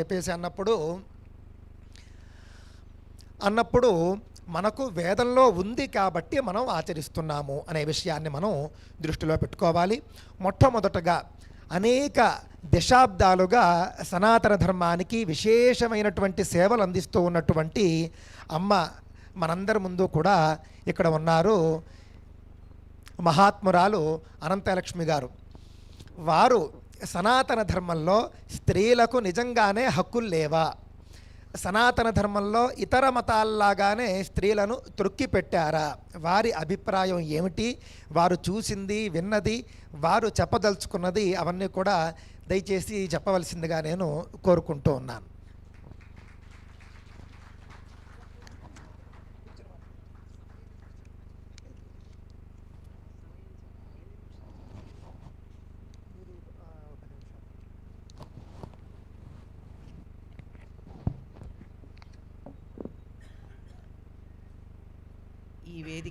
చెప్పేసి అన్నప్పుడు అన్నప్పుడు మనకు వేదంలో ఉంది కాబట్టి మనం ఆచరిస్తున్నాము అనే విషయాన్ని మనం దృష్టిలో పెట్టుకోవాలి. మొట్టమొదటగా అనేక దశాబ్దాలుగా సనాతన ధర్మానికి విశేషమైనటువంటి సేవలు అందిస్తూ ఉన్నటువంటి అమ్మ మనందరి ముందు కూడా ఇక్కడ ఉన్నారు మహాత్మురాలు అనంతలక్ష్మి గారు. వారు సనాతన ధర్మంలో స్త్రీలకు నిజంగానే హక్కులు లేవా? సనాతన ధర్మంలో ఇతర మతాల్లాగానే స్త్రీలను త్రొక్కి పెట్టారా? వారి అభిప్రాయం ఏమిటి? వారు చూసింది విన్నది వారు చెప్పదలుచుకున్నది అవన్నీ కూడా దయచేసి చెప్పవలసిందిగా నేను కోరుకుంటూ ఉన్నాను. e ver